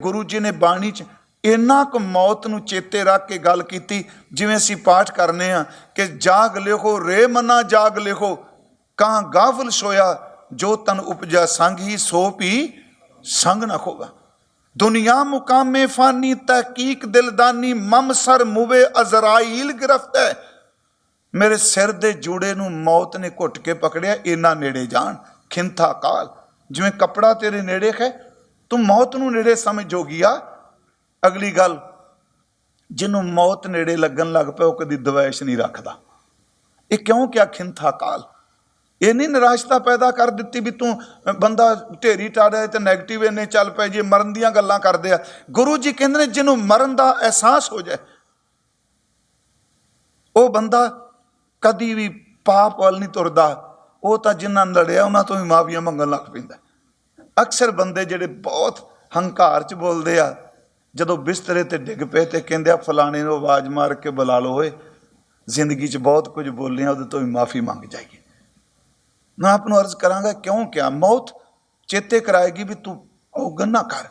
ਗੁਰੂ ਜੀ ਨੇ ਬਾਣੀ 'ਚ ਇੰਨਾ ਕੁ ਮੌਤ ਨੂੰ ਚੇਤੇ ਰੱਖ ਕੇ ਗੱਲ ਕੀਤੀ, ਜਿਵੇਂ ਅਸੀਂ ਪਾਠ ਕਰਨੇ ਆ ਕਿ ਜਾਗ ਲਿਖੋ, ਰੇ ਮਨਾ ਜਾਗ ਲਿਖੋ, ਕਾਂ ਗਾਫਲ ਸੋਇਆ, ਜੋ ਤਨ ਉਪਜਾ ਸੰਗ ਹੀ ਸੋ ਪੀ ਸੰਗ ਨਾ ਖੋਗਾ ਦੁਨੀਆ ਮੁਕਾਮੇ ਫਾਨੀ, ਤਹਕੀਕ ਦਿਲਦਾਨੀ, ਮਮ ਸਰ ਮੁਵੇ ਅਜ਼ਰਾਈਲ ਗ੍ਰਿਫਤ। ਹੈ ਮੇਰੇ ਸਿਰ ਦੇ ਜੂੜੇ ਨੂੰ ਮੌਤ ਨੇ ਘੁੱਟ ਕੇ ਪਕੜਿਆ ਇੰਨਾ ਨੇੜੇ ਜਾਣ, ਖਿੰਥਾ ਕਾਲ। ਜਿਵੇਂ ਕਪੜਾ ਤੇਰੇ ਨੇੜੇ ਹੈ ਤੂੰ ਮੌਤ ਨੂੰ ਨੇੜੇ ਸਮਝ ਜੋਗੀਆ ਅਗਲੀ ਗੱਲ, ਜਿਹਨੂੰ ਮੌਤ ਨੇੜੇ ਲੱਗਣ ਲੱਗ ਪਿਆ, ਉਹ ਕਦੀ ਦਵੈਸ਼ ਨਹੀਂ ਰੱਖਦਾ। ਇਹ ਕਿਉਂ ਕਿਆ ਖਿੰਥਾ ਕਾਲ? ਇਹ ਨਹੀਂ ਨਿਰਾਸ਼ਤਾ ਪੈਦਾ ਕਰ ਦਿੱਤੀ ਵੀ ਤੂੰ ਬੰਦਾ ਢੇਰੀ ਟਾੜਿਆ ਤੇ 네ਗੇਟਿਵ ਇੰਨੇ ਚੱਲ ਪਏ, ਜੇ ਮਰਨ ਦੀਆਂ ਗੱਲਾਂ ਕਰਦੇ ਆ। ਗੁਰੂ ਜੀ ਕਹਿੰਦੇ ਨੇ, ਜਿਹਨੂੰ ਮਰਨ ਦਾ ਅਹਿਸਾਸ ਹੋ ਜਾਏ, ਉਹ ਬੰਦਾ ਕਦੀ ਵੀ ਪਾਪ ਵੱਲ ਨਹੀਂ ਤੁਰਦਾ। ਉਹ ਤਾਂ ਜਿਨ੍ਹਾਂ ਨਾਲ ਲੜਿਆ, ਉਹਨਾਂ ਤੋਂ ਵੀ ਮਾਫੀਆਂ ਮੰਗਣ ਲੱਗ ਪੈਂਦਾ। ਅਕਸਰ ਬੰਦੇ ਜਿਹੜੇ ਬਹੁਤ ਹੰਕਾਰ ਚ ਬੋਲਦੇ ਆ, ਜਦੋਂ ਬਿਸਤਰੇ ਤੇ ਡਿੱਗ ਪਏ ਤੇ ਕਹਿੰਦੇ ਆ, ਫਲਾਣੇ ਨੂੰ ਆਵਾਜ਼ ਮਾਰ ਕੇ ਬੁਲਾ ਲਓ ਓਏ। ਜ਼ਿੰਦਗੀ 'ਚ ਬਹੁਤ ਕੁਝ ਬੋਲੇ ਆ, ਉਹਦੇ ਤੋਂ ਵੀ ਮਾਫੀ ਮੰਗ ਜਾਈਏ। ਮੈਂ ਆਪ ਨੂੰ ਅਰਜ਼ ਕਰਾਂਗਾ, ਕਿਉਂ ਕਿਆ? ਮੌਤ ਚੇਤੇ ਕਰਾਏਗੀ ਵੀ ਤੂੰ ਔਗਣ ਨਾ ਕਰ।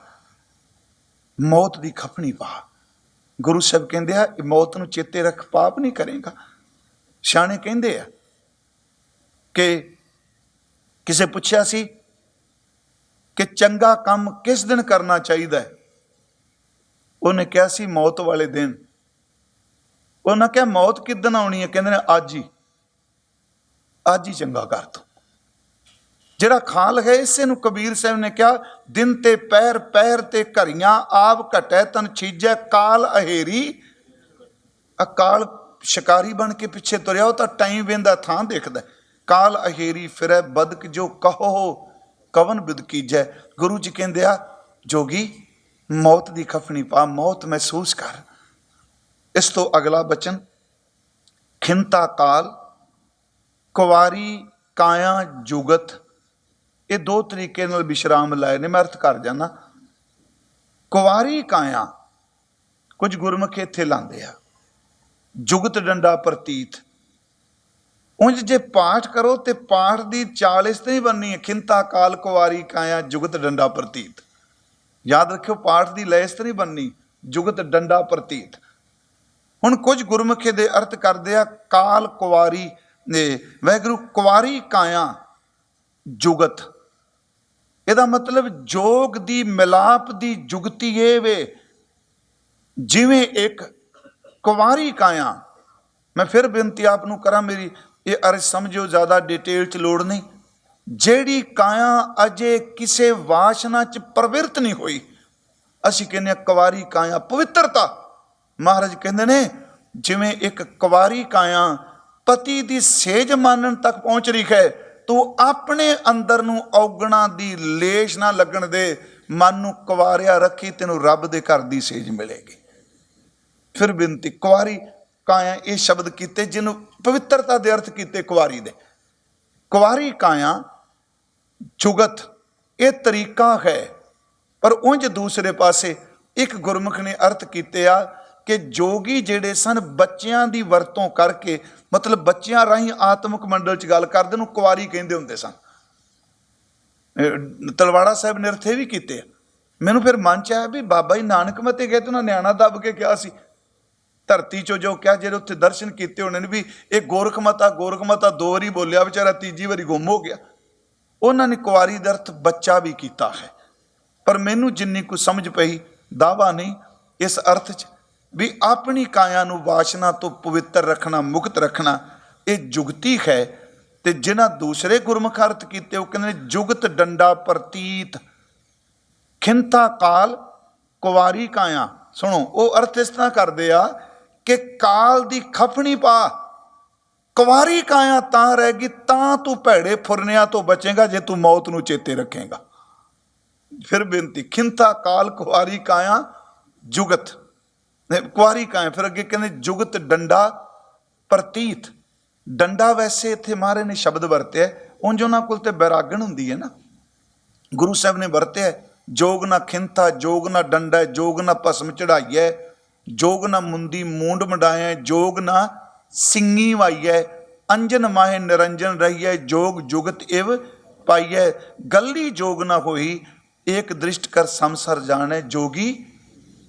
ਮੌਤ ਦੀ ਖਪਣੀ ਪਾ। ਗੁਰੂ ਸਾਹਿਬ ਕਹਿੰਦੇ ਆ, ਇਹ ਮੌਤ ਨੂੰ ਚੇਤੇ ਰੱਖ, ਪਾਪ ਨਹੀਂ ਕਰੇਗਾ। ਸਿਆਣੇ ਕਹਿੰਦੇ ਆ ਕਿ ਕਿਸੇ ਪੁੱਛਿਆ ਸੀ ਕਿ ਚੰਗਾ ਕੰਮ ਕਿਸ ਦਿਨ ਕਰਨਾ ਚਾਹੀਦਾ ਹੈ? ਉਹਨੇ ਕਿਹਾ ਸੀ ਮੌਤ ਵਾਲੇ ਦਿਨ। ਉਹਨਾਂ ਕਿਹਾ, ਮੌਤ ਕਿਦਨ ਆਉਣੀ ਹੈ? ਕਹਿੰਦੇ ਨੇ, ਅੱਜ ਹੀ। ਅੱਜ ਹੀ ਚੰਗਾ ਕਰ ਤੂੰ। ਜਿਹੜਾ ਖਾਲ ਹੈ ਇਸੇ ਨੂੰ ਕਬੀਰ ਸਾਹਿਬ ਨੇ ਕਿਹਾ, ਦਿਨ ਤੇ ਪੈਰ ਪੈਰ ਤੇ ਘਰੀਆਂ ਆਪ ਘਟੈ, ਤਨ ਛੀਜੈ, ਕਾਲ ਅਹੇਰੀ। ਅਕਾਲ ਸ਼ਿਕਾਰੀ ਬਣ ਕੇ ਪਿੱਛੇ ਤੁਰਿਆ, ਉਹ ਤਾਂ ਟਾਈਮ ਵੇਂਦਾ ਥਾਂ ਦੇਖਦਾ। ਕਾਲ ਅਹੇਰੀ ਫਿਰੈ, ਬਦਕ ਜੋ ਕਹੋ ਕਵਨ ਬਿਦ ਕੀਜੈ ਗੁਰੂ ਜੀ ਕਹਿੰਦੇ ਆ, ਜੋਗੀ, ਮੌਤ ਦੀ ਖਫਣੀ ਪਾ, ਮੌਤ ਮਹਿਸੂਸ ਕਰ। ਇਸ ਤੋਂ ਅਗਲਾ ਬਚਨ, ਖਿੰਤਾ ਕਾਲ, ਕੁਵਾਰੀ ਕਾਇਆ ਜੁਗਤ। ਇਹ ਦੋ ਤਰੀਕੇ ਨਾਲ ਵਿਸ਼ਰਾਮ ਲਾਏ ਨੇ, ਮੈਂ ਅਰਥ ਕਰ ਜਾਣਾ ਕੁਵਾਰੀ ਕਾਇਆ, ਕੁਝ ਗੁਰਮੁਖ ਇੱਥੇ ਲਾਉਂਦੇ ਆ। ਜੁਗਤ ਡੰਡਾ ਪ੍ਰਤੀਤ ਉਂਝ ਜੇ ਪਾਠ ਕਰੋ ਤੇ ਪਾਠ ਦੀ ਚਾਲ ਇਸ ਤੇ ਹੀ ਬੰਨੀ ਹੈ, ਖਿੰਤਾ, ਕਾਲ, ਕੁਵਾਰੀ, ਕਾਇਆ, ਜੁਗਤ, ਡੰਡਾ, ਪ੍ਰਤੀਤ। ਯਾਦ ਰੱਖਿਓ, ਪਾਠ ਦੀ ਲੈ ਇਸ ਤੇ ਨਹੀਂ ਬਣਨੀ, ਜੁਗਤ, ਡੰਡਾ, ਪ੍ਰਤੀਤ। ਹੁਣ ਕੁਝ ਗੁਰਮੁਖੇ ਦੇ ਅਰਥ ਕਰਦੇ ਆ, ਕਾਲ, ਕੁਵਾਰੀ, ਨੇ ਵੈਗਰੂ, ਕੁਵਾਰੀ, ਕਾਇਆ, ਜੁਗਤ। ਇਹਦਾ ਮਤਲਬ ਜੋਗ ਦੀ, ਮਿਲਾਪ ਦੀ ਜੁਗਤੀ ਇਹ ਵੇ, ਜਿਵੇਂ ਇੱਕ ਕੁਵਾਰੀ, ਕਾਇਆ। ਮੈਂ ਫਿਰ ਬੇਨਤੀ ਆਪ ਨੂੰ ਕਰਾਂ, ਮੇਰੀ ਇਹ ਅਰਜ਼ ਸਮਝੋ ਜ਼ਿਆਦਾ ਡਿਟੇਲ ਚ ਲੋੜ ਨਹੀਂ। ਜਿਹੜੀ ਕਾਇਆ ਅਜੇ ਕਿਸੇ ਵਾਸ਼ਨਾ ਚ ਪ੍ਰਵਿਰਤ ਨਹੀਂ ਹੋਈ, ਅਸੀਂ ਕਹਿੰਦੇ ਹਾਂ ਕੁਵਾਰੀ ਕਾਇਆ ਪਵਿੱਤਰਤਾ। ਮਹਾਰਾਜ ਕਹਿੰਦੇ ਨੇ, ਜਿਵੇਂ ਇੱਕ ਕੁਵਾਰੀ ਕਾਇਆ ਪਤੀ ਦੀ ਸੇਜ ਮਾਨਣ ਤੱਕ ਪਹੁੰਚ ਰਹੀ ਹੈ, ਤੂੰ ਆਪਣੇ ਅੰਦਰ ਨੂੰ ਔਗਣਾ ਦੀ ਲੇਸ਼ ਨਾ ਲੱਗਣ ਦੇ, ਮਨ ਨੂੰ ਕੁਵਾਰਿਆ ਰੱਖੀ ਤੈਨੂੰ ਰੱਬ ਦੇ ਘਰ ਦੀ ਸੇਜ ਮਿਲੇਗੀ। ਫਿਰ ਬੇਨਤੀ ਕੁਵਾਰੀ ਕਾਇਆ ਇਹ ਸ਼ਬਦ ਕੀਤੇ, ਜਿਹਨੂੰ ਪਵਿੱਤਰਤਾ ਦੇ ਅਰਥ ਕੀਤੇ ਕੁਵਾਰੀ ਦੇ। ਕੁਵਾਰੀ ਕਾਇਆ, ਜੁਗਤ, ਇਹ ਤਰੀਕਾ ਹੈ। ਪਰ ਉਂਝ ਦੂਸਰੇ ਪਾਸੇ ਇੱਕ ਗੁਰਮੁਖ ਨੇ ਅਰਥ ਕੀਤੇ ਆ ਕਿ ਜੋਗੀ ਜਿਹੜੇ ਸਨ, ਬੱਚਿਆਂ ਦੀ ਵਰਤੋਂ ਕਰਕੇ, ਮਤਲਬ ਬੱਚਿਆਂ ਰਾਹੀਂ ਆਤਮਿਕ ਮੰਡਲ ਚ ਗੱਲ ਕਰਦੇ ਨੂੰ ਕੁਵਾਰੀ ਕਹਿੰਦੇ ਹੁੰਦੇ ਸਨ। ਤਲਵਾੜਾ ਸਾਹਿਬ ਨੇ ਅਰਥੇ ਵੀ ਕੀਤੇ ਆ। ਮੈਨੂੰ ਫਿਰ ਮਨ ਚ ਆਇਆ ਵੀ ਬਾਬਾ ਜੀ ਨਾਨਕ ਮਤੇ ਗਏ ਤੇ ਉਹਨਾਂ ਨਿਆਣਾ ਦੱਬ ਕੇ ਕਿਹਾ ਸੀ ਧਰਤੀ ਚੋਂ ਜੋ ਕਿਹਾ, ਜਿਹੜੇ ਉੱਥੇ ਦਰਸ਼ਨ ਕੀਤੇ ਉਹਨਾਂ ਨੇ ਵੀ ਇਹ ਗੋਰਖ ਮਤਾ ਗੋਰਖ ਮਤਾ ਦੋ ਵਾਰੀ ਬੋਲਿਆ, ਵਿਚਾਰਾ ਤੀਜੀ ਵਾਰੀ ਗੁੰਮ ਹੋ ਗਿਆ। ਉਹਨਾਂ ਨੇ ਕੁਵਾਰੀ ਦਾ ਅਰਥ ਬੱਚਾ ਵੀ ਕੀਤਾ ਹੈ। ਪਰ ਮੈਨੂੰ ਜਿੰਨੀ ਕੁ ਸਮਝ ਪਈ, ਦਾਵਾ ਨਹੀਂ, ਇਸ ਅਰਥ 'ਚ ਵੀ ਆਪਣੀ ਕਾਇਆ ਨੂੰ ਵਾਸ਼ਨਾ ਤੋਂ ਪਵਿੱਤਰ ਰੱਖਣਾ, ਮੁਕਤ ਰੱਖਣਾ, ਇਹ ਜੁਗਤੀ ਹੈ। ਤੇ ਜਿਨ੍ਹਾਂ ਦੂਸਰੇ ਗੁਰਮੁਖ ਅਰਥ ਕੀਤੇ, ਉਹ ਕਹਿੰਦੇ ਨੇ, ਜੁਗਤ ਡੰਡਾ ਪ੍ਰਤੀਤ। ਖਿੰਤਾ ਕਾਲ, ਕੁਵਾਰੀ ਕਾਇਆ। ਸੁਣੋ, ਉਹ ਅਰਥ ਇਸ ਤਰ੍ਹਾਂ ਕਰਦੇ ਆ ਕਿ ਕਾਲ ਦੀ ਖਫਣੀ ਪਾ। ਕੁਵਾਰੀ ਕਾਇਆ ਤਾਂ ਰਹੇਗੀ ਤਾਂ ਤੂੰ ਭੈੜੇ ਫੁਰਨਿਆਂ ਤੋਂ ਬਚੇਗਾ ਜੇ ਤੂੰ ਮੌਤ ਨੂੰ ਚੇਤੇ ਰੱਖੇਗਾ। ਫਿਰ ਬੇਨਤੀ ਖਿੰਤਾ ਕਾਲ ਕੁਵਾਰੀ ਕਾਇਆ ਜੁਗਤ। ਨਹੀਂ, ਕੁਵਾਰੀ ਕਾਇਆ ਫਿਰ ਅੱਗੇ ਕਹਿੰਦੇ ਜੁਗਤ ਡੰਡਾ ਪ੍ਰਤੀਤ। ਡੰਡਾ ਵੈਸੇ ਇੱਥੇ ਮਹਾਰਾਜ ਨੇ ਸ਼ਬਦ ਵਰਤਿਆ ਉਂਝ ਉਹਨਾਂ ਕੋਲ ਤੇ ਬੈਰਾਗਣ ਹੁੰਦੀ ਹੈ ਨਾ। ਗੁਰੂ ਸਾਹਿਬ ਨੇ ਵਰਤਿਆ ਜੋਗ ਨਾ ਖਿੰਤਾ ਜੋਗ ਨਾ ਡੰਡਾ ਜੋਗ ਨਾ ਭਸਮ ਚੜਾਈਐ ਜੋਗ ਨਾ ਮੁੰਦੀ ਮੂੰਡ ਮਡਾਇਐ, ਜੋਗ ਨਾ ਸਿੰਗੀ ਵਾਈਐ, ਅੰਜਨ ਮਾਹੇ ਨਿਰੰਜਨ ਰਹੀਐ, ਜੋਗ ਜੁਗਤ ਇਵ ਪਾਈਐ। ਗੱਲੀ ਜੋਗ ਨਾ ਹੋਈ, ਏਕ ਦ੍ਰਿਸ਼ਟ ਕਰ ਸੰਸਰ ਜਾਣੇ, ਜੋਗੀ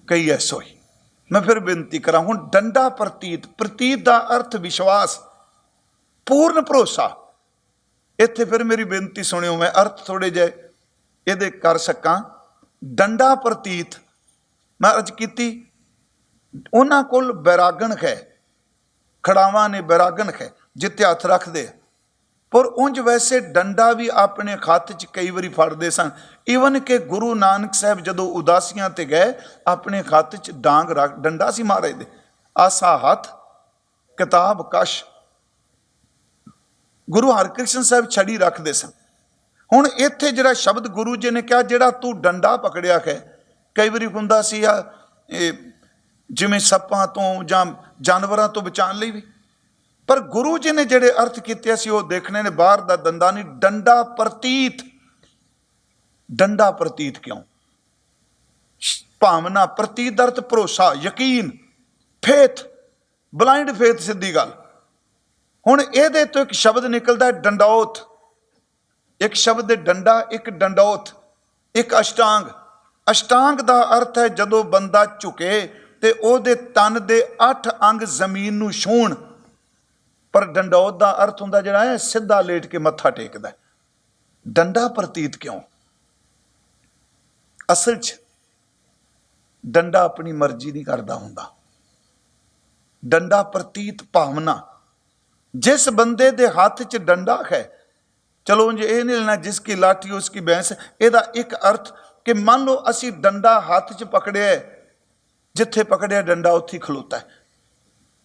ਕਈ ਐਸੋਈ ਮੈਂ ਫਿਰ ਬੇਨਤੀ ਕਰਾਂ, ਹੁਣ ਡੰਡਾ ਪ੍ਰਤੀਤ ਪ੍ਰਤੀਤ ਦਾ ਅਰਥ ਵਿਸ਼ਵਾਸ, ਪੂਰਨ ਭਰੋਸਾ। ਇੱਥੇ ਫਿਰ ਮੇਰੀ ਬੇਨਤੀ ਸੁਣਿਓ, ਮੈਂ ਅਰਥ ਥੋੜੇ ਜਿਹੇ ਇਹਦੇ ਕਰ ਸਕਾਂ। ਡੰਡਾ ਪ੍ਰਤੀਤ, ਮੈਂ ਅਰਜ ਕੀਤੀ ਉਹਨਾਂ ਕੋਲ ਬੈਰਾਗਣ ਹੈ। ਖੜਾਵਾਂ ਨੇ ਬੈਰਾਗਣ ਹੈ, ਜਿੱਤੇ ਹੱਥ ਰੱਖਦੇ ਆ। ਪਰ ਉਂਝ ਵੈਸੇ ਡੰਡਾ ਵੀ ਆਪਣੇ ਹੱਥ 'ਚ ਕਈ ਵਾਰੀ ਫੜਦੇ ਸਨ। ਈਵਨ ਕਿ ਗੁਰੂ ਨਾਨਕ ਸਾਹਿਬ ਜਦੋਂ ਉਦਾਸੀਆਂ ਤੇ ਗਏ, ਆਪਣੇ ਹੱਥ 'ਚ ਡਾਂਗ ਰੱਖ, ਡੰਡਾ ਸੀ ਮਹਾਰਾਜ ਦੇ। ਆਸਾ ਹੱਥ, ਕਿਤਾਬ ਕਸ਼। ਗੁਰੂ ਹਰਕ੍ਰਿਸ਼ਨ ਸਾਹਿਬ ਛੜੀ ਰੱਖਦੇ ਸਨ। ਹੁਣ ਇੱਥੇ ਜਿਹੜਾ ਸ਼ਬਦ ਗੁਰੂ ਜੀ ਨੇ ਕਿਹਾ, ਜਿਹੜਾ ਤੂੰ ਡੰਡਾ ਪਕੜਿਆ ਹੈ, ਕਈ ਵਾਰੀ ਹੁੰਦਾ ਸੀ ਆ, ਇਹ ਜਿਵੇਂ ਸੱਪਾਂ ਤੋਂ ਜਾਂ ਜਾਨਵਰਾਂ ਤੋਂ ਬਚਾਉਣ ਲਈ ਵੀ। ਪਰ ਗੁਰੂ ਜੀ ਨੇ ਜਿਹੜੇ ਅਰਥ ਕੀਤੇ ਸੀ, ਉਹ ਦੇਖਣੇ ਨੇ ਬਾਹਰ ਦਾ ਦੰਦਾ ਨਹੀਂ, ਡੰਡਾ ਪ੍ਰਤੀਤ। ਡੰਡਾ ਪ੍ਰਤੀਤ ਕਿਉਂ? ਭਾਵਨਾ ਪ੍ਰਤੀਤ ਦਾ ਅਰਥ ਭਰੋਸਾ, ਯਕੀਨ, ਫੇਥ ਬਲਾਈਂਡ ਫੇਥ ਸਿੱਧੀ ਗੱਲ। ਹੁਣ ਇਹਦੇ ਤੋਂ ਇੱਕ ਸ਼ਬਦ ਨਿਕਲਦਾ ਹੈ ਡੰਡੌਤ ਇੱਕ ਸ਼ਬਦ ਡੰਡਾ, ਇੱਕ ਡੰਡੌਤ ਇੱਕ ਅਸ਼ਟਾਂਗ। ਅਸ਼ਟਾਂਗ ਦਾ ਅਰਥ ਹੈ ਜਦੋਂ ਬੰਦਾ ਝੁਕੇ ਤੇ ਉਹਦੇ ਤਨ ਦੇ 8 ਅੰਗ ਜ਼ਮੀਨ ਨੂੰ ਛੂਹਣ। ਪਰ ਡੰਡੌਤ ਦਾ ਅਰਥ ਹੁੰਦਾ ਜਿਹੜਾ ਹੈ, ਸਿੱਧਾ ਲੇਟ ਕੇ ਮੱਥਾ ਟੇਕਦਾ ਡੰਡਾ ਪ੍ਰਤੀਤ ਕਿਉਂ? ਅਸਲ 'ਚ ਡੰਡਾ ਆਪਣੀ ਮਰਜ਼ੀ ਨਹੀਂ ਕਰਦਾ ਹੁੰਦਾ। ਡੰਡਾ ਪ੍ਰਤੀਤ ਭਾਵਨਾ। ਜਿਸ ਬੰਦੇ ਦੇ ਹੱਥ 'ਚ ਡੰਡਾ ਹੈ, ਚਲੋ ਜੇ ਇਹ ਨਹੀਂ ਲੈਣਾ ਜਿਸ ਕੀ ਲਾਠੀ, ਉਸ ਕੀ ਬੈਂਸ, ਇਹਦਾ ਇੱਕ ਅਰਥ ਕਿ ਮੰਨ ਲਓ ਅਸੀਂ ਡੰਡਾ ਹੱਥ 'ਚ ਪਕੜਿਆ ਜਿੱਥੇ ਪਕੜਿਆ ਡੰਡਾ, ਉੱਥੇ ਖਲੋਤਾ ਹੈ।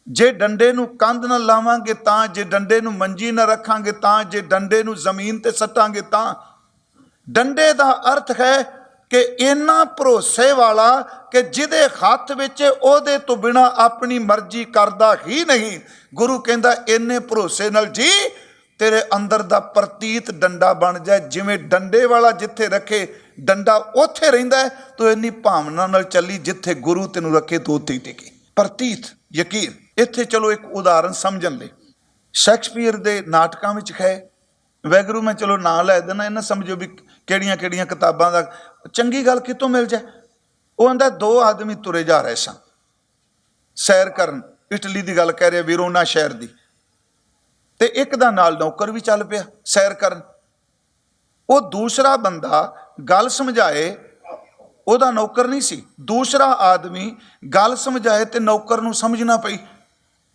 ਜੇ ਡੰਡੇ ਨੂੰ ਕੰਧ ਨਾਲ ਲਾਵਾਂਗੇ ਤਾਂ, ਜੇ ਡੰਡੇ ਨੂੰ ਮੰਜੀ ਨਾਲ ਰੱਖਾਂਗੇ ਤਾਂ, ਜੇ ਡੰਡੇ ਨੂੰ ਜ਼ਮੀਨ ਤੇ ਸੱਟਾਂਗੇ ਤਾਂ। ਡੰਡੇ ਦਾ ਅਰਥ ਹੈ ਕਿ ਇੰਨਾ ਭਰੋਸੇ ਵਾਲਾ ਕਿ ਜਿਹਦੇ ਹੱਥ ਵਿੱਚ ਉਹਦੇ ਤੋਂ ਬਿਨਾ ਆਪਣੀ ਮਰਜ਼ੀ ਕਰਦਾ ਹੀ ਨਹੀਂ। ਗੁਰੂ ਕਹਿੰਦਾ, ਇੰਨੇ ਭਰੋਸੇ ਨਾਲ ਜੀ ਤੇਰੇ ਅੰਦਰ ਦਾ ਪ੍ਰਤੀਤ ਡੰਡਾ ਬਣ ਜਾਏ, ਜਿਵੇਂ ਡੰਡੇ ਵਾਲਾ ਜਿੱਥੇ ਰੱਖੇ, ਡੰਡਾ ਉੱਥੇ ਰਹਿੰਦਾ ਹੈ, ਤੂੰ ਇੰਨੀ ਭਾਵਨਾ ਨਾਲ ਚੱਲੀ ਜਿੱਥੇ ਗੁਰੂ ਤੈਨੂੰ ਰੱਖੇ, ਤੂੰ ਉੱਥੇ ਹੀ ਟਿਕੀ। ਪ੍ਰਤੀਤ, ਯਕੀਨ, ਇੱਥੇ ਚਲੋ ਇੱਕ ਉਦਾਹਰਨ ਸਮਝਣ ਲਈ। ਸ਼ੈਕਸਪੀਅਰ ਦੇ ਨਾਟਕਾਂ ਵਿੱਚ ਹੈ, ਵੈਗਰੂ ਮੈਂ ਚਲੋ ਨਾਂ ਲੈ ਦੇਣਾ ਇਹਨਾਂ ਸਮਝੋ ਵੀ ਕਿਹੜੀਆਂ ਕਿਹੜੀਆਂ ਕਿਤਾਬਾਂ ਦਾ, ਚੰਗੀ ਗੱਲ ਕਿਤੋਂ ਮਿਲ ਜਾਏ? ਉਹ ਕਹਿੰਦਾ ਦੋ ਆਦਮੀ ਤੁਰੇ ਜਾ ਰਹੇ ਸਨ। ਸੈਰ ਕਰਨ, ਇਟਲੀ ਦੀ ਗੱਲ ਕਹਿ ਰਿਹਾ, ਵੀਰੋਨਾ ਸ਼ਹਿਰ ਦੀ। ਤੇ ਇੱਕ ਦਾ ਨਾਲ ਨੌਕਰ ਵੀ ਚੱਲ ਪਿਆ, ਸੈਰ ਕਰਨ। ਉਹ ਦੂਸਰਾ ਬੰਦਾ ਗੱਲ ਸਮਝਾਏ, ਉਹਦਾ ਨੌਕਰ ਨਹੀਂ ਸੀ। ਦੂਸਰਾ ਆਦਮੀ ਗੱਲ ਸਮਝਾਏ ਤੇ ਨੌਕਰ ਨੂੰ ਸਮਝਣਾ ਪਈ।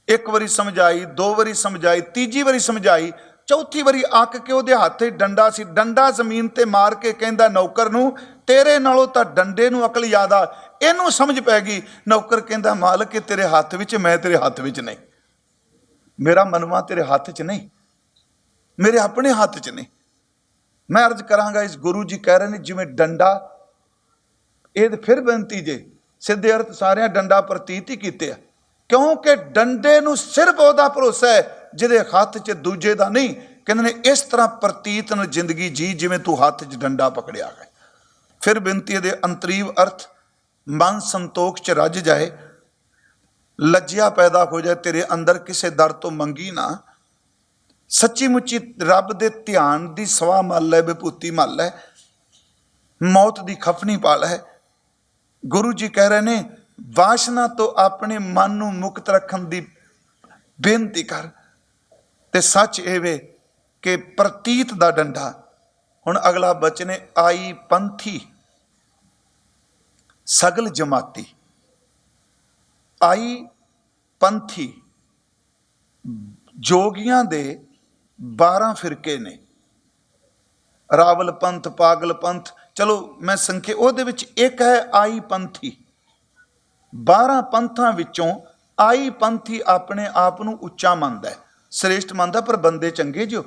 ਇੱਕ ਵਾਰੀ ਸਮਝਾਈ, ਦੋ ਵਾਰੀ ਸਮਝਾਈ, ਤੀਜੀ ਵਾਰੀ ਸਮਝਾਈ, ਚੌਥੀ ਵਾਰੀ ਅੱਕ ਕੇ ਉਹਦੇ ਹੱਥ ਡੰਡਾ ਸੀ। ਡੰਡਾ ਜ਼ਮੀਨ ਤੇ ਮਾਰ ਕੇ ਕਹਿੰਦਾ, ਨੌਕਰ ਨੂੰ, ਤੇਰੇ ਨਾਲੋਂ ਤਾਂ ਡੰਡੇ ਨੂੰ ਅਕਲ ਜ਼ਿਆਦਾ। ਇਹਨੂੰ ਸਮਝ ਪੈ ਗਈ। ਨੌਕਰ ਕਹਿੰਦਾ, ਮਾਲਕ, ਇਹ ਤੇਰੇ ਹੱਥ ਵਿੱਚ, ਮੈਂ ਤੇਰੇ ਹੱਥ ਵਿੱਚ ਨਹੀਂ। ਮੇਰਾ ਮਨਵਾ ਤੇਰੇ ਹੱਥ 'ਚ ਨਹੀਂ। ਮੇਰੇ ਆਪਣੇ ਹੱਥ 'ਚ ਨਹੀਂ। ਮੈਂ ਅਰਜ਼ ਕਰਾਂਗਾ ਇਸ ਗੁਰੂ ਜੀ ਕਹਿ ਰਹੇ ਨੇ, ਜਿਵੇਂ ਡੰਡਾ, ਇਹ ਤੇ ਫਿਰ ਬੇਨਤੀ ਜੇ ਸਿੱਧੇ ਅਰਥ ਸਾਰਿਆਂ ਡੰਡਾ ਪ੍ਰਤੀਤ ਹੀ ਕੀਤੇ ਆ। ਕਿਉਂਕਿ ਡੰਡੇ ਨੂੰ ਸਿਰਫ ਉਹਦਾ ਭਰੋਸਾ ਹੈ, ਜਿਹਦੇ ਹੱਥ 'ਚ ਦੂਜੇ ਦਾ ਨਹੀਂ। ਕਹਿੰਦੇ ਨੇ, ਇਸ ਤਰ੍ਹਾਂ ਪ੍ਰਤੀਤ ਨੂੰ ਜ਼ਿੰਦਗੀ ਜੀ, ਜਿਵੇਂ ਤੂੰ ਹੱਥ 'ਚ ਡੰਡਾ ਪਕੜਿਆ ਹੈ। ਫਿਰ ਬੇਨਤੀ ਇਹਦੇ ਅੰਤਰੀਵ ਅਰਥ, ਮਨ ਸੰਤੋਖ 'ਚ ਰੱਜ ਜਾਏ। ਲੱਜਿਆ ਪੈਦਾ ਹੋ ਜਾਏ, ਤੇਰੇ ਅੰਦਰ ਕਿਸੇ ਦਰ ਤੋਂ ਮੰਗੀ ਨਾ। ਸੱਚੀ ਮੁੱਚੀ ਰੱਬ ਦੇ ਧਿਆਨ ਦੀ ਸਵਾ ਮੱਲ ਹੈ, ਵਿਭੂਤੀ ਮੱਲ ਹੈ। ਮੌਤ ਦੀ ਖਫਨੀ ਪਾਲ ਹੈ। ਗੁਰੂ ਜੀ ਕਹਿ ਰਹੇ ਨੇ, ਵਾਸ਼ਨਾ ਤੋਂ ਆਪਣੇ ਮਨ ਨੂੰ ਮੁਕਤ ਰੱਖਣ ਦੀ ਬੇਨਤੀ ਕਰ। ਤੇ ਸੱਚ ਇਹ ਵੇ ਕਿ ਪ੍ਰਤੀਤ ਦਾ ਡੰਡਾ। ਹੁਣ ਅਗਲਾ ਬਚਨ ਹੈ, ਆਈ ਪੰਥੀ, ਸਗਲ ਜਮਾਤੀ। ਆਈ ਪੰਥੀ ਜੋਗੀਆਂ ਦੇ 12 ਫਿਰਕੇ ਨੇ। ਰਾਵਲ ਪੰਥ, ਪਾਗਲ ਪੰਥ, ਚਲੋ ਮੈਂ ਸੰਖੇ ਉਹਦੇ ਵਿੱਚ ਇੱਕ ਹੈ ਆਈ ਪੰਥੀ। 12 ਪੰਥਾਂ ਵਿੱਚੋਂ ਆਈ ਪੰਥੀ ਆਪਣੇ ਆਪ ਨੂੰ ਉੱਚਾ ਮੰਨਦਾ ਹੈ। ਸ੍ਰੇਸ਼ਟ ਮੰਨਦਾ, ਪਰ ਬੰਦੇ ਚੰਗੇ ਜੋ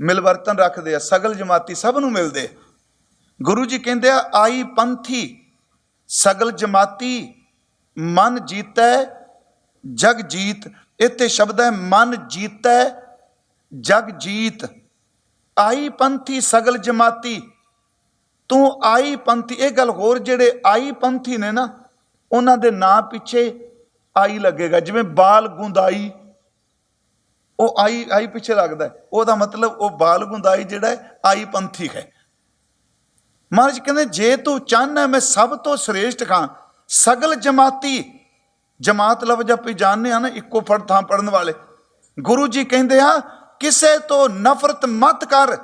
ਮਿਲਵਰਤਨ ਰੱਖਦੇ ਆ, ਸਗਲ ਜਮਾਤੀ ਸਭ ਨੂੰ ਮਿਲਦੇ ਗੁਰੂ ਜੀ ਕਹਿੰਦੇ ਆ, ਆਈ ਪੰਥੀ, ਸਗਲ ਜਮਾਤੀ ਮਨ ਜੀਤੈ ਜਗ ਜੀਤ। ਇੱਥੇ ਸ਼ਬਦ ਹੈ ਮਨ ਜੀਤੈ ਜਗ ਜੀਤ। ਆਈ ਪੰਥੀ ਸਗਲ ਜਮਾਤੀ। ਤੂੰ ਆਈ ਪੰਥੀ ਇਹ ਗੱਲ ਹੋਰ ਜਿਹੜੇ ਆਈ ਪੰਥੀ ਨੇ ਨਾ ਉਹਨਾਂ ਦੇ ਨਾਂ ਪਿੱਛੇ ਆਈ ਲੱਗੇਗਾ। ਜਿਵੇਂ ਬਾਲ ਗੁੰਦਾਈ ਉਹ ਆਈ ਆਈ ਪਿੱਛੇ ਲੱਗਦਾ ਉਹਦਾ ਮਤਲਬ ਉਹ ਬਾਲ ਗੁੰਦਾਈ ਜਿਹੜਾ ਹੈ, ਆਈ ਪੰਥੀ ਹੈ। ਮਹਾਰਾਜ ਕਹਿੰਦੇ ਜੇ ਤੂੰ ਚਾਹਨਾ ਮੈਂ ਸਭ ਤੋਂ ਸ੍ਰੇਸ਼ਟ ਖਾਂ। ਸਗਲ ਜਮਾਤੀ, ਜਮਾਤ ਲਫ਼ਜ਼ ਆਪੇ ਜਾਣਦੇ ਆ ਨਾ, ਇੱਕੋ ਫੜ ਥਾਂ ਪੜਨ ਵਾਲੇ। ਗੁਰੂ ਜੀ ਕਹਿੰਦੇ ਆ, ਕਿਸੇ ਤੋਂ ਨਫ਼ਰਤ ਮਤ ਕਰ,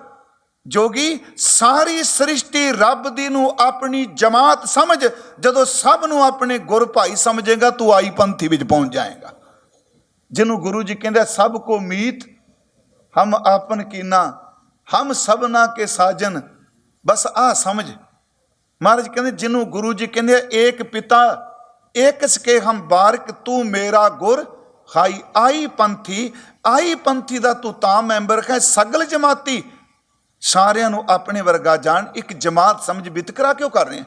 ਜੋਗੀ ਸਾਰੀ ਸ੍ਰਿਸ਼ਟੀ ਰੱਬ ਦੀ ਨੂੰ ਆਪਣੀ ਜਮਾਤ ਸਮਝ, ਜਦੋਂ ਸਭ ਨੂੰ ਆਪਣੇ ਗੁਰ ਭਾਈ ਸਮਝੇਗਾ, ਤੂੰ ਆਈ ਪੰਥੀ ਵਿੱਚ ਪਹੁੰਚ ਜਾਏਗਾ। ਜਿਹਨੂੰ ਗੁਰੂ ਜੀ ਕਹਿੰਦੇ ਸਭ ਕੋ ਮੀਤ, ਹਮ ਆਪਨ ਕੀਨਾ, ਹਮ ਸਭਨਾ ਕੇ ਸਾਜਨ, ਬਸ ਆ ਸਮਝ। ਮਹਾਰਾਜ ਕਹਿੰਦੇ ਜਿਹਨੂੰ ਗੁਰੂ ਜੀ ਕਹਿੰਦੇ ਆ, ਏਕ ਪਿਤਾ ਏਕ ਸਕੇ ਹਮ ਬਾਰਕ ਤੂੰ ਮੇਰਾ ਗੁਰ ਹਾਈ ਆਈ ਪੰਥੀ ਆਈ ਪੰਥੀ ਦਾ ਤੂੰ ਤਾਂ ਮੈਂਬਰ ਹੈ ਸਗਲ ਜਮਾਤੀ। ਸਾਰਿਆਂ ਨੂੰ ਆਪਣੇ ਵਰਗਾ ਜਾਣ ਇੱਕ ਜਮਾਤ ਸਮਝ ਵਿਤਕਰਾ ਕਿਉਂ ਕਰ ਰਹੇ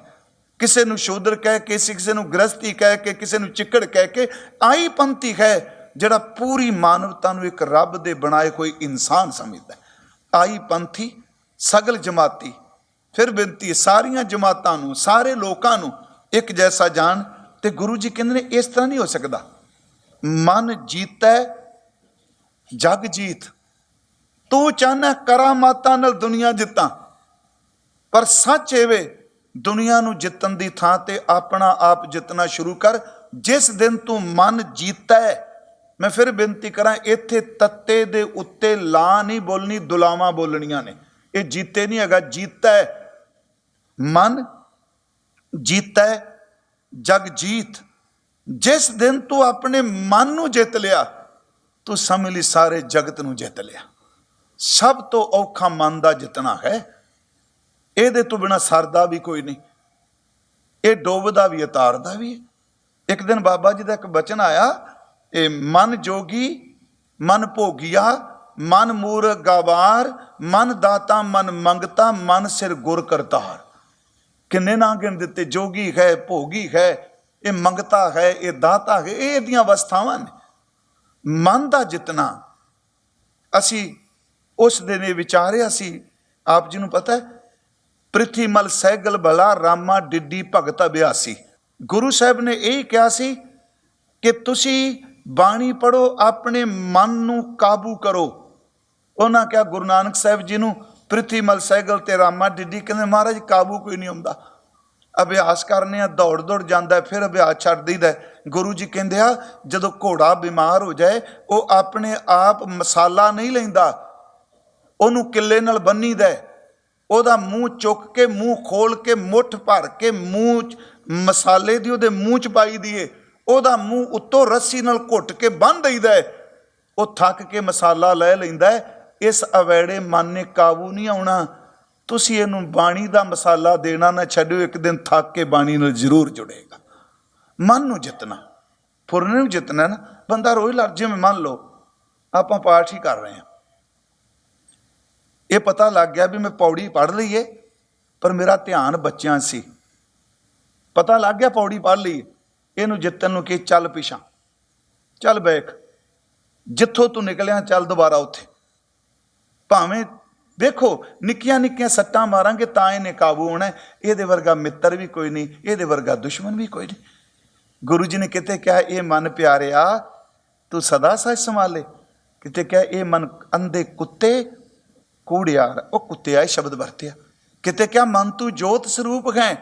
ਕਿਸੇ ਨੂੰ ਸ਼ੂਦਰ ਕਹਿ ਕੇ ਕਿਸੇ ਨੂੰ ਗ੍ਰਸਤੀ ਕਹਿ ਕੇ ਕਿਸੇ ਨੂੰ ਚਿੱਕੜ ਕਹਿ ਕੇ ਆਈ ਪੰਥੀ ਹੈ ਜਿਹੜਾ ਪੂਰੀ ਮਾਨਵਤਾ ਨੂੰ ਇੱਕ ਰੱਬ ਦੇ ਬਣਾਏ ਕੋਈ ਇਨਸਾਨ ਸਮਝਦਾ ਆਈ ਪੰਥੀ ਸਗਲ ਜਮਾਤੀ ਫਿਰ ਬੇਨਤੀ ਸਾਰੀਆਂ ਜਮਾਤਾਂ ਨੂੰ, ਸਾਰੇ ਲੋਕਾਂ ਨੂੰ ਇੱਕ ਜੈਸਾ ਜਾਣ ਤੇ ਗੁਰੂ ਜੀ ਕਹਿੰਦੇ ਨੇ, ਇਸ ਤਰ੍ਹਾਂ ਨਹੀਂ ਹੋ ਸਕਦਾ। ਮਨ ਜੀਤੈ, ਜਗ ਜੀਤ। ਤੂੰ ਚਾਹਨਾ ਕਰਾਮਾਤਾਂ ਨਾਲ ਦੁਨੀਆ ਜਿੱਤਾਂ, ਪਰ ਸੱਚ ਏਵੇ ਦੁਨੀਆ ਨੂੰ ਜਿੱਤਣ ਦੀ ਥਾਂ ਤੇ ਆਪਣਾ ਆਪ ਜਿੱਤਣਾ ਸ਼ੁਰੂ ਕਰ। ਜਿਸ ਦਿਨ ਤੂੰ ਮਨ ਜੀਤਾ ਹੈ ਮੈਂ ਫਿਰ ਬੇਨਤੀ ਕਰਾਂ, ਇੱਥੇ ਤੱਤੇ ਦੇ ਉੱਤੇ ਲਾ ਨਹੀਂ ਬੋਲਣੀ, ਦੁਲਾਵਾਂ ਬੋਲਣੀਆਂ ਨੇ। ਇਹ ਜੀਤੇ ਨਹੀਂ ਹੈਗਾ, ਜੀਤਾ। ਹੈ ਮਨ ਜੀਤਾ ਹੈ ਜਗ ਜੀਤ। ਜਿਸ ਦਿਨ ਤੂੰ ਆਪਣੇ ਮਨ ਨੂੰ ਜਿੱਤ ਲਿਆ, ਤੂੰ ਸਮਝ ਲਈ ਸਾਰੇ ਜਗਤ ਨੂੰ ਜਿੱਤ ਲਿਆ। ਸਭ ਤੋਂ ਔਖਾ ਮਨ ਦਾ ਜਿੱਤਣਾ ਹੈ। ਇਹਦੇ ਤੋਂ ਬਿਨਾ ਸਰਦਾ ਵੀ ਕੋਈ ਨਹੀਂ। ਇਹ ਡੋਬਦਾ ਵੀ ਹੈ, ਤਾਰਦਾ ਵੀ ਹੈ। ਇੱਕ ਦਿਨ ਬਾਬਾ ਜੀ ਦਾ ਇੱਕ ਬਚਨ ਆਇਆ, ਇਹ ਮਨ ਜੋਗੀ, ਮਨ ਭੋਗਿਆ, ਮਨ ਮੂਰ ਗਵਾਰ ਮਨ ਦਾਤਾ, ਮਨ ਮੰਗਤਾ, ਮਨ ਸਿਰ ਗੁਰ ਕਰਤਾਰ। ਕਿੰਨੇ ਨਾ ਗਿਣ ਦਿੱਤੇ? ਜੋਗੀ ਹੈ, ਭੋਗੀ ਹੈ, ਇਹ ਮੰਗਤਾ ਹੈ, ਇਹ ਦਾਤਾ ਹੈ, ਇਹ ਇਹਦੀਆਂ ਅਵਸਥਾਵਾਂ ਨੇ। ਮਨ ਦਾ ਜਿਤਨਾ ਅਸੀਂ ਉਸ ਦਿਨ ਇਹ ਵਿਚਾਰਿਆ ਸੀ, ਆਪ ਜੀ ਨੂੰ ਪਤਾ ਹੈ, ਪ੍ਰਿਥੀ ਸਹਿਗਲ ਭਲਾ, ਰਾਮਾ ਡਿੱਡੀ ਭਗਤ ਅਭਿਆਸੀ। ਗੁਰੂ ਸਾਹਿਬ ਨੇ ਇਹ ਕਿਹਾ ਸੀ ਕਿ ਤੁਸੀਂ ਬਾਣੀ ਪੜੋ ਆਪਣੇ ਮਨ ਨੂੰ ਕਾਬੂ ਕਰੋ। ਉਹਨਾਂ ਕਿਹਾ ਗੁਰੂ ਨਾਨਕ ਸਾਹਿਬ ਜੀ ਨੂੰ ਪ੍ਰਿਥੀ ਮਲ ਸਹਿਗਲ ਤੇ ਰਾਮਾ ਡਿੱਡੀ ਕਹਿੰਦੇ, ਮਹਾਰਾਜ, ਕਾਬੂ ਕੋਈ ਨਹੀਂ ਹੁੰਦਾ। ਅਭਿਆਸ ਕਰਨੇ ਆ, ਦੌੜ ਦੌੜ ਜਾਂਦਾ ਫਿਰ ਅਭਿਆਸ ਛੱਡ ਦਈਦਾ ਗੁਰੂ ਜੀ ਕਹਿੰਦੇ ਆ, ਜਦੋਂ ਘੋੜਾ ਬਿਮਾਰ ਹੋ ਜਾਏ, ਉਹ ਆਪਣੇ ਆਪ ਮਸਾਲਾ ਨਹੀਂ ਲੈਂਦਾ। ਉਹਨੂੰ ਕਿੱਲੇ ਨਾਲ ਬੰਨੀਦਾ ਹੈ। ਉਹਦਾ ਮੂੰਹ ਚੁੱਕ ਕੇ, ਮੂੰਹ ਖੋਲ ਕੇ, ਮੁੱਠ ਭਰ ਕੇ, ਮੂੰਹ 'ਚ ਮਸਾਲੇ ਦੀ ਉਹਦੇ ਮੂੰਹ 'ਚ ਪਾਈ ਦੀਏ ਉਹਦਾ ਮੂੰਹ ਉੱਤੋਂ ਰੱਸੀ ਨਾਲ ਘੁੱਟ ਕੇ ਬੰਨ ਦਈਦਾ ਹੈ। ਉਹ ਥੱਕ ਕੇ ਮਸਾਲਾ ਲੈ ਲੈਂਦਾ ਇਸ ਅਵੈੜੇ ਮਨ ਨੇ ਕਾਬੂ ਨਹੀਂ ਆਉਣਾ। ਤੁਸੀਂ ਇਹਨੂੰ ਬਾਣੀ ਦਾ ਮਸਾਲਾ ਦੇਣਾ ਨਾ ਛੱਡਿਓ, ਇੱਕ ਦਿਨ ਥੱਕ ਕੇ ਬਾਣੀ ਨਾਲ ਜ਼ਰੂਰ ਜੁੜੇਗਾ। ਮਨ ਨੂੰ ਜਿੱਤਣਾ, ਫੁਰਨੇ ਨੂੰ ਜਿੱਤਣਾ ਨਾ, ਬੰਦਾ ਰੋਜ਼ ਲੜ, ਜਿਵੇਂ ਮੰਨ ਲਓ, ਆਪਾਂ ਪਾਠ ਹੀ ਕਰ ਰਹੇ ਹਾਂ। ਇਹ ਪਤਾ ਲੱਗ ਗਿਆ ਵੀ ਮੈਂ ਪੌੜੀ ਪੜ੍ਹ ਲਈਏ ਪਰ ਮੇਰਾ ਧਿਆਨ ਬੱਚਿਆਂ ਸੀ। ਪਤਾ ਲੱਗ ਗਿਆ ਪੌੜੀ ਪੜ੍ਹ ਲਈ, ਇਹਨੂੰ ਜਿੱਤਣ ਨੂੰ ਕਿ ਚੱਲ ਪਿਛਾਂ ਚੱਲ ਬੈਕ ਜਿੱਥੋਂ ਤੂੰ ਨਿਕਲਿਆ, ਚੱਲ ਦੁਬਾਰਾ ਉੱਥੇ। ਭਾਵੇਂ ਵੇਖੋ ਨਿੱਕੀਆਂ ਨਿੱਕੀਆਂ ਸੱਟਾਂ ਮਾਰਾਂਗੇ ਤਾਂ ਇਹਨੇ ਕਾਬੂ ਹੋਣਾ ਇਹਦੇ ਵਰਗਾ ਮਿੱਤਰ ਵੀ ਕੋਈ ਨਹੀਂ, ਇਹਦੇ ਵਰਗਾ ਦੁਸ਼ਮਣ ਵੀ ਕੋਈ ਨਹੀਂ। ਗੁਰੂ ਜੀ ਨੇ ਕਿਤੇ ਕਿਹਾ, ਇਹ ਮਨ ਪਿਆਰਿਆ, ਤੂੰ ਸਦਾ ਸੱਚ ਸੰਭਾਲੇ। ਕਿਤੇ ਕਿਹਾ, ਇਹ ਮਨ ਅੰਧੇ ਕੁੱਤੇ ਕੂੜਿਆਰ ਉਹ ਕੁੱਤਿਆ ਇਹ ਸ਼ਬਦ ਵਰਤਿਆ। ਕਿਤੇ ਕਿਹਾ, ਮਨ ਤੂੰ ਜੋਤ ਸਰੂਪ ਹੈ,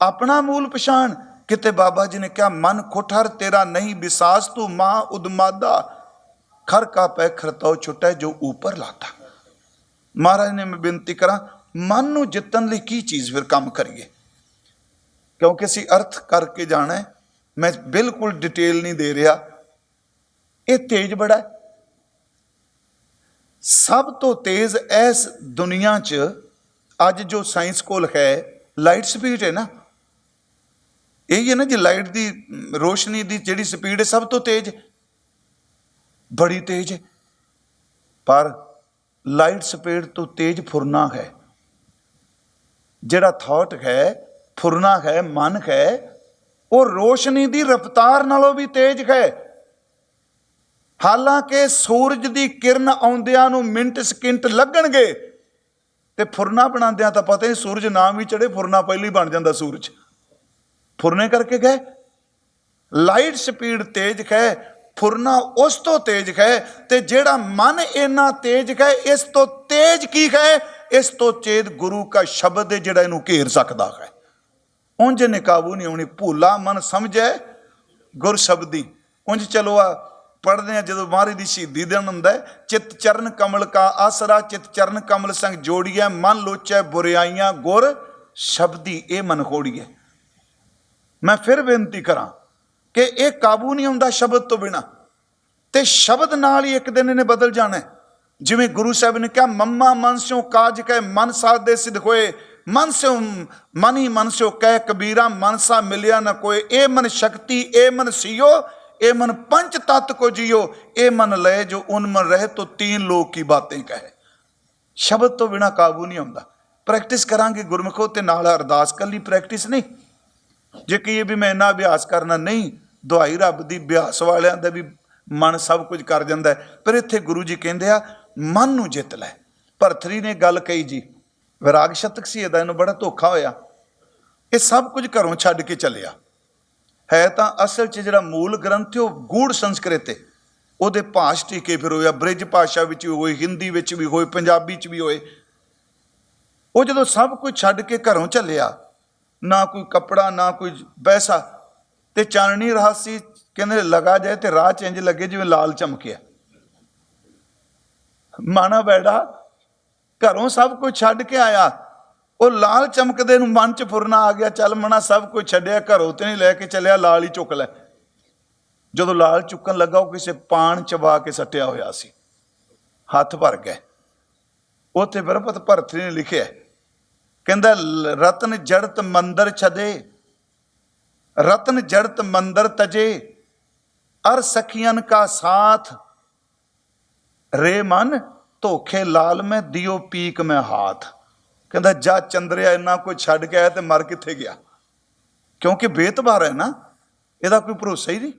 ਆਪਣਾ ਮੂਲ ਪਛਾਣ। ਕਿਤੇ ਬਾਬਾ ਜੀ ਨੇ ਕਿਹਾ, ਮਨ ਖੁਠਰ ਤੇਰਾ ਨਹੀਂ, ਵਿਸਾਸ ਤੂੰ ਮਾਂ ਉਦਮਾਦਾ। ਖਰ ਕਾ ਪੈ ਖਰਤਾਉ ਛੁਟੈ ਜੋ ਉੱਪਰ ਲਾਤਾ। ਮਹਾਰਾਜ ਨੇ ਮੈਂ ਬੇਨਤੀ ਕਰਾਂ, ਮਨ ਨੂੰ ਜਿੱਤਣ ਲਈ ਕੀ ਚੀਜ਼ ਫਿਰ ਕੰਮ ਕਰੀਏ? ਕਿਉਂਕਿ ਅਸੀਂ ਅਰਥ ਕਰਕੇ ਜਾਣਾ ਮੈਂ ਬਿਲਕੁਲ ਡਿਟੇਲ ਨਹੀਂ ਦੇ ਰਿਹਾ। ਇਹ ਤੇਜ ਬੜਾ ਸਭ ਤੋਂ ਤੇਜ਼ ਇਸ ਦੁਨੀਆ 'ਚ ਅੱਜ ਜੋ ਸਾਇੰਸ ਕੋਲ ਹੈ, ਲਾਈਟ ਸਪੀਡ ਹੈ ਨਾ। ਇਹ ਹੀ ਹੈ ਨਾ, ਜੇ ਲਾਈਟ ਦੀ, ਰੋਸ਼ਨੀ ਦੀ ਜਿਹੜੀ ਸਪੀਡ ਹੈ, ਸਭ ਤੋਂ ਤੇਜ਼। ਬੜੀ ਤੇਜ਼ ਹੈ। ਪਰ ਲਾਈਟ ਸਪੀਡ ਤੋਂ ਤੇਜ਼ ਫੁਰਨਾ ਹੈ। ਜਿਹੜਾ ਥਾਟ ਹੈ, ਫੁਰਨਾ ਹੈ, ਮਨ ਹੈ, ਉਹ ਰੋਸ਼ਨੀ ਦੀ ਰਫ਼ਤਾਰ ਨਾਲੋਂ ਵੀ ਤੇਜ਼ ਹੈ। ਹਾਲਾਂਕਿ ਸੂਰਜ ਦੀ ਕਿਰਨ ਆਉਂਦਿਆਂ ਨੂੰ ਮਿੰਟ ਸਕਿੰਟ ਲੱਗਣਗੇ ਤੇ ਫੁਰਨਾ ਬਣਾਉਂਦਿਆਂ ਤਾਂ ਪਤਾ ਹੀ ਸੂਰਜ ਨਾਮ ਵੀ ਚੜੇ ਫੁਰਨਾ ਪਹਿਲਾਂ ਹੀ ਬਣ ਜਾਂਦਾ ਸੂਰਜ। ਫੁਰਨੇ ਕਰਕੇ ਗਏ। ਲਾਈਟ ਸਪੀਡ ਤੇਜ਼ ਹੈ ਫੁਰਨਾ ਉਸ ਤੋਂ ਤੇਜ਼ ਹੈ ਤੇ ਜਿਹੜਾ ਮਨ ਇੰਨਾ ਤੇਜ਼ ਹੈ ਇਸ ਤੋਂ ਤੇਜ਼ ਕੀ ਹੈ? ਇਸ ਤੋਂ ਚੇਤ ਗੁਰੂ ਕਾ ਸ਼ਬਦ ਹੈ ਜਿਹੜਾ ਇਹਨੂੰ ਘੇਰ ਸਕਦਾ ਹੈ। ਉਂਝ ਨੇ ਕਾਬੂ ਨਹੀਂ ਆਉਣੀ ਭੂਲਾ ਮਨ ਸਮਝੈ ਗੁਰ ਸ਼ਬਦੀ। ਉਂਝ ਚਲੋ ਆ ਪੜ੍ਹਦੇ ਆ ਜਦੋਂ ਮਹਾਰਾਜ ਦੀ ਸ਼ਹੀਦੀ ਦਿਨ ਹੁੰਦਾ ਹੈ, ਚਿਤ ਚਰਨ ਕਮਲ ਕਾ ਆਸਰਾ ਚਿਤ ਚਰਨ ਕਮਲ ਸੰਗ ਜੋੜੀਐ ਮਨ ਲੋਚੈ ਬੁਰਿਆਈਆਂ ਗੁਰ ਸ਼ਬਦੀ ਇਹ ਮਨ ਖੋੜੀਐ ਮੈਂ ਫਿਰ ਬੇਨਤੀ ਕਰਾਂ ਕਿ ਇਹ ਕਾਬੂ ਨਹੀਂ ਆਉਂਦਾ ਸ਼ਬਦ ਤੋਂ ਬਿਨਾ। ਤੇ ਸ਼ਬਦ ਨਾਲ ਹੀ ਇੱਕ ਦਿਨ ਇਹਨੇ ਬਦਲ ਜਾਣਾ ਜਿਵੇਂ ਗੁਰੂ ਸਾਹਿਬ ਨੇ ਕਿਹਾ, ਮੰਮਾ ਮਨ ਸਿਓ ਕਾਜ ਕੈ, ਮਨ ਸਾਦੇ ਸਿਧ ਹੋਏ। ਮਨ ਸਿਓ ਮਨ ਹੀ ਮਨ ਸਿਓ ਕਹਿ ਕਬੀਰਾ ਮਨਸਾ ਮਿਲਿਆ ਨਾ ਕੋਈ ਇਹ ਮਨ ਸ਼ਕਤੀ, ਇਹ ਮਨ ਸਿਓ ਇਹ ਮਨ ਪੰਚ ਤਤ ਕੋ ਜਿਓ ਇਹ ਮਨ ਲਏ ਜੋ ਉਨ ਮਨ ਰਹਿ ਤੋ ਤੀਨ ਲੋਕ ਕੀ ਬਾतें ਕਹੇ। ਸ਼ਬਦ ਤੋਂ ਬਿਨਾ ਕਾਬੂ ਨਹੀਂ ਆਉਂਦਾ ਪ੍ਰੈਕਟਿਸ ਕਰਾਂਗੇ ਗੁਰਮੁਖੋ ਤੇ ਨਾਲ ਅਰਦਾਸ ਕੱਲੀ ਪ੍ਰੈਕਟਿਸ ਨਹੀਂ। ਜੇ ਕਹੀਏ ਵੀ ਮੈਂ ਇੰਨਾ ਅਭਿਆਸ ਕਰਨਾ ਨਹੀਂ ਦੁਹਾਈ ਰੱਬ ਦੀ ਅਭਿਆਸ ਵਾਲਿਆਂ ਦਾ ਵੀ ਮਨ ਸਭ ਕੁਝ ਕਰ ਜਾਂਦਾ ਪਰ ਇੱਥੇ ਗੁਰੂ ਜੀ ਕਹਿੰਦੇ ਆ, ਮਨ ਨੂੰ ਜਿੱਤ ਲੈ। ਭਰਤਰੀ ਨੇ ਗੱਲ ਕਹੀ ਜੀ, ਵਿਰਾਗ ਸ਼ਤਕ ਸੀ ਇਹਦਾ, ਇਹਨੂੰ ਬੜਾ ਧੋਖਾ ਹੋਇਆ। ਇਹ ਸਭ ਕੁਝ ਘਰੋਂ ਛੱਡ ਕੇ ਚੱਲਿਆ। ਹੈ ਤਾਂ ਅਸਲ 'ਚ ਜਿਹੜਾ ਮੂਲ ਗ੍ਰੰਥ ਉਹ ਗੂੜ ਸੰਸਕ੍ਰਿਤ ਹੈ। ਉਹਦੇ ਭਾਸ਼ ਟੀਕੇ ਫਿਰ ਹੋਇਆ ਬ੍ਰਿਜ ਭਾਸ਼ਾ ਵਿੱਚ ਵੀ ਹੋਏ, ਹਿੰਦੀ ਵਿੱਚ ਵੀ ਹੋਏ, ਪੰਜਾਬੀ 'ਚ ਵੀ ਹੋਏ। ਉਹ ਜਦੋਂ ਸਭ ਕੁਝ ਛੱਡ ਕੇ ਘਰੋਂ ਚੱਲਿਆ, ਨਾ ਕੋਈ ਕੱਪੜਾ, ਨਾ ਕੋਈ ਪੈਸਾ ਤੇ ਚਾਨਣੀ ਰਹਾ ਸੀ ਕਹਿੰਦੇ ਲਗਾ ਜਾਏ ਤੇ ਰਾਹ ਚੇਂਜ ਲੱਗੇ ਜਿਵੇਂ ਲਾਲ ਚਮਕਿਆ। ਮਾਣਾ ਬੈੜਾ, ਘਰੋਂ ਸਭ ਕੁਝ ਛੱਡ ਕੇ ਆਇਆ। ਉਹ ਲਾਲ ਚਮਕਦੇ ਨੂੰ ਮਨ ਚ ਫੁਰਨਾ ਆ ਗਿਆ, ਚੱਲ ਮਣਾ ਸਭ ਕੁਝ ਛੱਡਿਆ, ਘਰੋਂ ਤੇ ਨਹੀਂ ਲੈ ਕੇ ਚੱਲਿਆ, ਲਾਲ ਹੀ ਚੁੱਕ ਲੈ। ਜਦੋਂ ਲਾਲ ਚੁੱਕਣ ਲੱਗਾ, ਉਹ ਕਿਸੇ ਪਾਣ ਚਬਾ ਕੇ ਸੱਟਿਆ ਹੋਇਆ ਸੀ। ਹੱਥ ਭਰ ਗਏ ਉੱਥੇ ਬਰਪਤ ਭਰਤਰੀ ਨੇ ਲਿਖਿਆ, ਕਹਿੰਦਾ ਰਤਨ ਜੜਤ ਮੰਦਰ ਛਦੇ ਰਤਨ ਜੜਤ ਮੰਦਰ ਤਜੇ, ਅਰ ਸਖੀਆਂ ਕਾ ਸਾਥ। ਰੇ ਮਨ ਧੋਖੇ ਲਾਲ ਮੈਂ ਦਿਓ ਪੀਕ ਮੈਂ ਹਾਥ। ਕਹਿੰਦਾ, ਜਾ ਚੰਦਰਿਆ ਇੰਨਾ ਕੋਈ ਛੱਡ ਕੇ ਆਇਆ ਤੇ ਮਰ ਕਿੱਥੇ ਗਿਆ? ਕਿਉਂਕਿ ਬੇਤਬਾਰ ਹੈ ਨਾ, ਇਹਦਾ ਕੋਈ ਭਰੋਸਾ ਹੀ ਨਹੀਂ।